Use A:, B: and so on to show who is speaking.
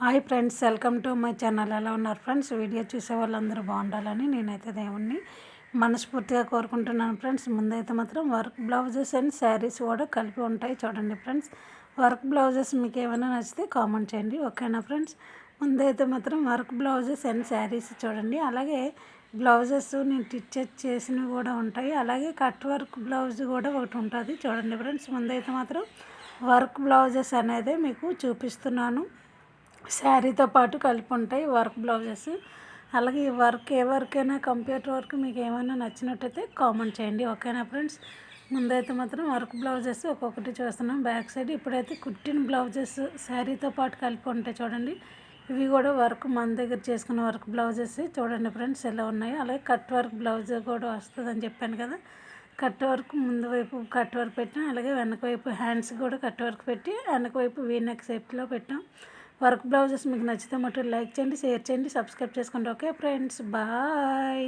A: Hi friends welcome to my channel. ఎలా ఉన్నారు friends? Video చూసే వాళ్ళందరూ బాగుండాలని నేనైతే దేవుణ్ణి మనస్ఫూర్తిగా కోరుకుంటున్నాను ఫ్రెండ్స్. ముందైతే మాత్రం వర్క్ బ్లౌజెస్ అండ్ శారీస్ కూడా కలిపి ఉంటాయి చూడండి ఫ్రెండ్స్. వర్క్ బ్లౌజెస్ మీకు ఏమైనా నచ్చితే కామెంట్ చేయండి ఓకేనా ఫ్రెండ్స్? ముందైతే మాత్రం వర్క్ బ్లౌజెస్ అండ్ శారీస్ చూడండి. అలాగే బ్లౌజెస్ నేను టిచ్చెస్ చేసినవి కూడా ఉంటాయి. అలాగే కట్ వర్క్ బ్లౌజ్ కూడా ఒకటి ఉంటుంది చూడండి ఫ్రెండ్స్. ముందైతే మాత్రం వర్క్ బ్లౌజెస్ అనేది మీకు చూపిస్తున్నాను. శారీతో పాటు కలిపి ఉంటాయి వర్క్ బ్లౌజెస్. అలాగే ఈ వర్క్ ఏ వర్క్ అయినా కంప్యూటర్ వర్క్ మీకు ఏమైనా నచ్చినట్టయితే కామెంట్ చేయండి. ఓకేనా ఫ్రెండ్స్? ముందైతే మాత్రం వర్క్ బ్లౌజెస్ ఒక్కొక్కటి చూస్తున్నాం. బ్యాక్ సైడ్ ఇప్పుడైతే కుట్టిన బ్లౌజెస్ శారీతో పాటు కలిపి ఉంటాయి చూడండి. ఇవి కూడా వర్క్ మన దగ్గర చేసుకున్న వర్క్ బ్లౌజెస్. చూడండి ఫ్రెండ్స్ ఎలా ఉన్నాయి. అలాగే కట్ వర్క్ బ్లౌజ్ కూడా వస్తుందని చెప్పాను కదా. కట్ వర్క్ ముందు వైపు కట్ వర్క్ పెట్టాం. అలాగే వెనక వైపు హ్యాండ్స్ కూడా కట్ వర్క్ పెట్టి వెనక వైపు వీనెక్ షేప్లో పెట్టాం. వర్క్ బ్లౌజెస్ మీకు నచ్చితే మటు లైక్ చేయండి షేర్ చేయండి సబ్స్క్రైబ్ చేసుకోండి. Okay friends bye.